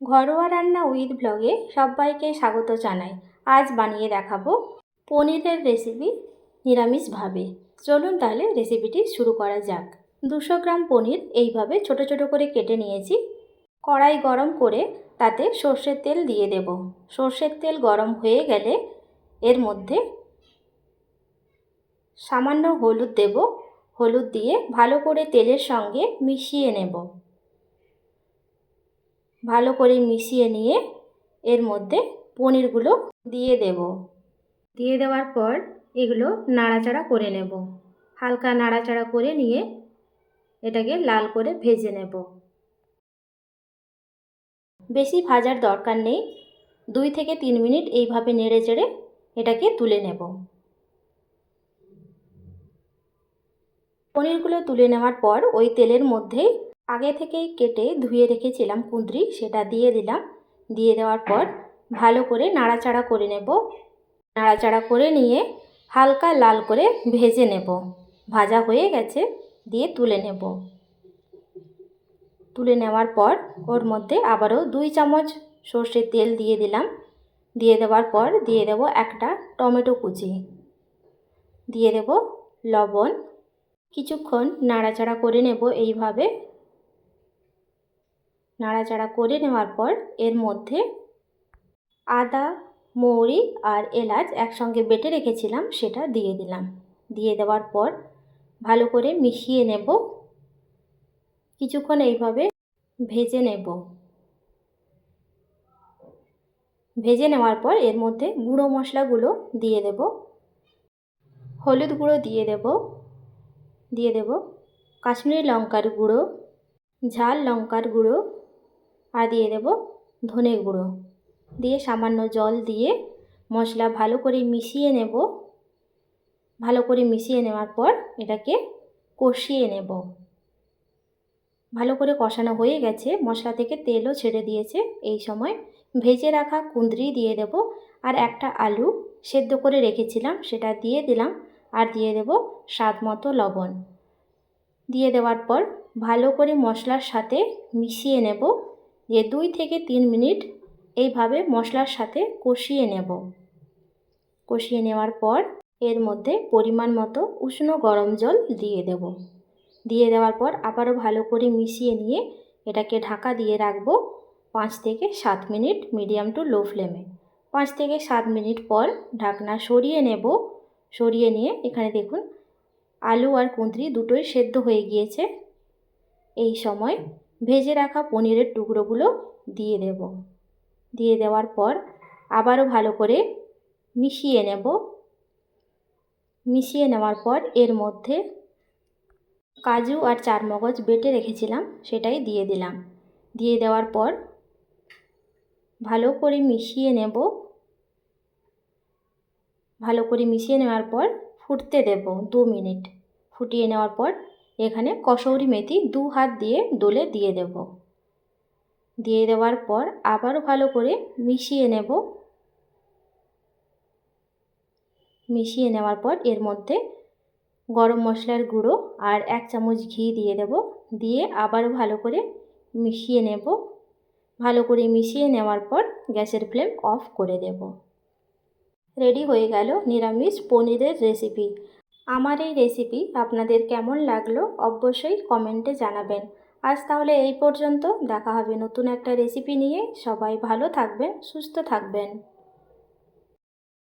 ঘরোয়া রান্না উইথ ব্লগে সবাইকে স্বাগত জানাই। আজ বানিয়ে দেখাবো পনিরের রেসিপি নিরামিষভাবে। চলুন তাহলে রেসিপিটি শুরু করা যাক। দুশো গ্রাম পনির এইভাবে ছোট ছোট করে কেটে নিয়েছি। কড়াই গরম করে তাতে সর্ষের তেল দিয়ে দেব। সর্ষের তেল গরম হয়ে গেলে এর মধ্যে সামান্য হলুদ দেব। হলুদ দিয়ে ভালো করে তেলের সঙ্গে মিশিয়ে নেব। ভালো করে মিশিয়ে নিয়ে এর মধ্যে পনিরগুলো দিয়ে দেব। দিয়ে দেওয়ার পর এগুলো নাড়াচাড়া করে নেব। হালকা নাড়াচাড়া করে নিয়ে এটাকে লাল করে ভেজে নেব। বেশি ভাজার দরকার নেই। দুই থেকে তিন মিনিট এইভাবে নেড়ে চেড়ে এটাকে তুলে নেব। পনিরগুলো তুলে নেওয়ার পর ওই তেলের মধ্যেই আগে থেকেই কেটে ধুয়ে রেখেছিলাম কুঁদরি, সেটা দিয়ে দিলাম। দিয়ে দেওয়ার পর ভালো করে নাড়াচাড়া করে নেব। নাড়াচাড়া করে নিয়ে হালকা লাল করে ভেজে নেব। ভাজা হয়ে গেছে, দিয়ে তুলে নেব। তুলে নেওয়ার পর ওর মধ্যে আবারও দুই চামচ সর্ষের তেল দিয়ে দিলাম। দিয়ে দেওয়ার পর দিয়ে দেব একটা টমেটো কুচি। দিয়ে দেব লবণ। কিছুক্ষণ নাড়াচাড়া করে নেব এইভাবে। নাড়াচাড়া করে নেওয়ার পর এর মধ্যে আদা, মৌরি আর এলাচ একসঙ্গে বেটে রেখেছিলাম, সেটা দিয়ে দিলাম। দিয়ে দেওয়ার পর ভালো করে মিশিয়ে নেব। কিছুক্ষণ এইভাবে ভেজে নেব। ভেজে নেওয়ার পর এর মধ্যে গুঁড়ো মশলাগুলো দিয়ে দেব। হলুদ গুঁড়ো দিয়ে দেব। দিয়ে দেব কাশ্মীরি লঙ্কার গুঁড়ো, ঝাল লঙ্কার গুঁড়ো আর দিয়ে দেব ধনে গুঁড়ো। দিয়ে সামান্য জল দিয়ে মশলা ভালো করে মিশিয়ে নেব। ভালো করে মিশিয়ে নেওয়ার পর এটাকে কষিয়ে নেব। ভালো করে কষানো হয়ে গেছে। মশলা থেকে তেলও ছেড়ে দিয়েছে। এই সময় ভেজে রাখা কুঁদরি দিয়ে দেব আর একটা আলু সেদ্ধ করে রেখেছিলাম, সেটা দিয়ে দিলাম আর দিয়ে দেব স্বাদ মতো লবণ। দিয়ে দেওয়ার পর ভালো করে মশলার সাথে মিশিয়ে নেব। দিয়ে দুই থেকে তিন মিনিট এইভাবে মশলার সাথে কষিয়ে নেব। কষিয়ে নেওয়ার পর এর মধ্যে পরিমাণ মতো উষ্ণ গরম জল দিয়ে দেব। দিয়ে দেওয়ার পর আবারও ভালো করে মিশিয়ে নিয়ে এটাকে ঢাকা দিয়ে রাখব পাঁচ থেকে সাত মিনিট মিডিয়াম টু লো ফ্লেমে। পাঁচ থেকে সাত মিনিট পর ঢাকনা সরিয়ে নেব। সরিয়ে নিয়ে এখানে দেখুন, আলু আর কুঁদরি দুটোই সেদ্ধ হয়ে গিয়েছে। এই সময় ভেজে রাখা পনিরের টুকরোগুলো দিয়ে দেব। দিয়ে দেওয়ার পর আবারও ভালো করে মিশিয়ে নেব। মিশিয়ে নেওয়ার পর এর মধ্যে কাজু আর চারমগজ বেটে রেখেছিলাম, সেটাই দিয়ে দিলাম। দিয়ে দেওয়ার পর ভালো করে মিশিয়ে নেব। ভালো করে মিশিয়ে নেওয়ার পর ফুটতে দেব দু মিনিট। ফুটিয়ে নেওয়ার পর এখানে কসৌরি মেথি দু হাত দিয়ে দোলে দিয়ে দেব। দিয়ে দেওয়ার পর আবারও ভালো করে মিশিয়ে নেব। মিশিয়ে নেওয়ার পর এর মধ্যে গরম মশলার গুঁড়ো আর এক চামচ ঘি দিয়ে দেব। দিয়ে আবারও ভালো করে মিশিয়ে নেব। ভালো করে মিশিয়ে নেওয়ার পর গ্যাসের ফ্লেম অফ করে দেব। রেডি হয়ে গেল নিরামিষ পনিরের রেসিপি। আমার এই রেসিপি আপনাদের কেমন লাগল অবশ্যই কমেন্টে জানাবেন। আজ তাহলে এই পর্যন্ত, দেখা হবে নতুন একটা রেসিপি নিয়ে। সবাই ভালো থাকবেন, সুস্থ থাকবেন।